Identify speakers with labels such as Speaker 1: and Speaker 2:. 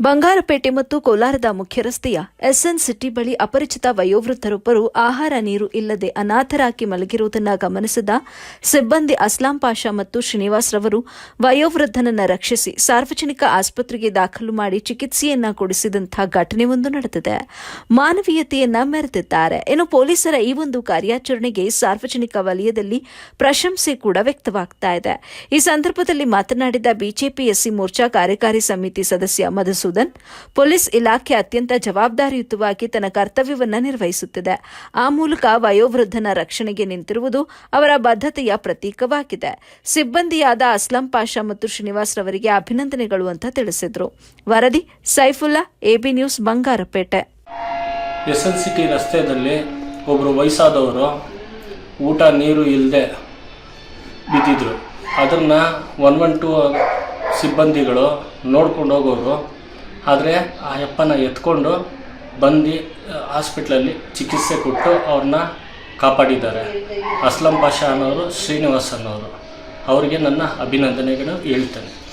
Speaker 1: ಬಂಗಾರಪೇಟೆ ಮತ್ತು ಕೋಲಾರದ ಮುಖ್ಯ ರಸ್ತೆಯ ಎಸ್ಎನ್ ಸಿಟಿ ಬಳಿ ಅಪರಿಚಿತ ವಯೋವೃದ್ಧರೊಬ್ಬರು ಆಹಾರ ನೀರು ಇಲ್ಲದೆ ಅನಾಥರಾಗಿ ಮಲಗಿರುವುದನ್ನು ಗಮನಿಸಿದ ಸಿಬ್ಬಂದಿ ಅಸ್ಲಾಂ ಪಾಷಾ ಮತ್ತು ಶ್ರೀನಿವಾಸ್ ರವರು ವಯೋವೃದ್ಧನನ್ನ ರಕ್ಷಿಸಿ ಸಾರ್ವಜನಿಕ ಆಸ್ಪತ್ರೆಗೆ ದಾಖಲು ಮಾಡಿ ಚಿಕಿತ್ಸೆಯನ್ನ ಕೊಡಿಸಿದಂತಹ ಘಟನೆಯೊಂದು ನಡೆದಿದೆ. ಮಾನವೀಯತೆಯನ್ನ ಮೆರೆದಿದ್ದಾರೆ. ಇನ್ನು ಪೊಲೀಸರ ಈ ಒಂದು ಕಾರ್ಯಾಚರಣೆಗೆ ಸಾರ್ವಜನಿಕ ವಲಯದಲ್ಲಿ ಪ್ರಶಂಸೆ ಕೂಡ ವ್ಯಕ್ತವಾಗ್ತಾ ಇದೆ. ಈ ಸಂದರ್ಭದಲ್ಲಿ ಮಾತನಾಡಿದ ಬಿಜೆಪಿ ಎಸ್ಸಿ ಮೋರ್ಚಾ ಕಾರ್ಯಕಾರಿ ಸಮಿತಿ ಸದಸ್ಯ ಮಧುಸೂದನ್ ಪೊಲೀಸ್ ಇಲಾಖೆ ಅತ್ಯಂತ ಜವಾಬ್ದಾರಿಯುತವಾಗಿ ತನ್ನ ಕರ್ತವ್ಯವನ್ನು ನಿರ್ವಹಿಸುತ್ತಿದೆ. ಆ ಮೂಲಕ ವಯೋವೃದ್ಧನ ರಕ್ಷಣೆಗೆ ನಿಂತಿರುವುದು ಅವರ ಬದ್ಧತೆಯ ಪ್ರತೀಕವಾಗಿದೆ. ಸಿಬ್ಬಂದಿಯಾದ ಅಸ್ಲಂ ಪಾಷಾ ಮತ್ತು ಶ್ರೀನಿವಾಸ್ ರವರಿಗೆ ಅಭಿನಂದನೆಗಳು ಅಂತ ತಿಳಿಸಿದ್ರು. ವರದಿ, Saifulla, AB news, Bangarapete.
Speaker 2: S city ರಸ್ತೆಯಲ್ಲಿ ಒಬ್ಬರು ವಯಸ್ಸಾದವರು ಊಟ, ನೀರು ಇಲ್ಲದೆ ಬಿದ್ದಿದ್ರು. ಅದನ್ನು ಒನ್ ಒನ್ ಟು ಸಿಬ್ಬಂದಿಗಳು ನೋಡ್ಕೊಂಡು ಹೋಗೋರು. ಆದರೆ ಆ ಯಪ್ಪನ ಎತ್ಕೊಂಡು ಬಂದು ಹಾಸ್ಪಿಟ್ಲಲ್ಲಿ ಚಿಕಿತ್ಸೆ ಕೊಟ್ಟು ಅವ್ರನ್ನ ಕಾಪಾಡಿದ್ದಾರೆ. ಅಸ್ಲಂ ಪಾಷಾ ಅನ್ನೋರು, ಶ್ರೀನಿವಾಸ್ ಅನ್ನೋರು. ಅವರಿಗೆ ನನ್ನ ಅಭಿನಂದನೆಗಳು ಹೇಳ್ತೇನೆ.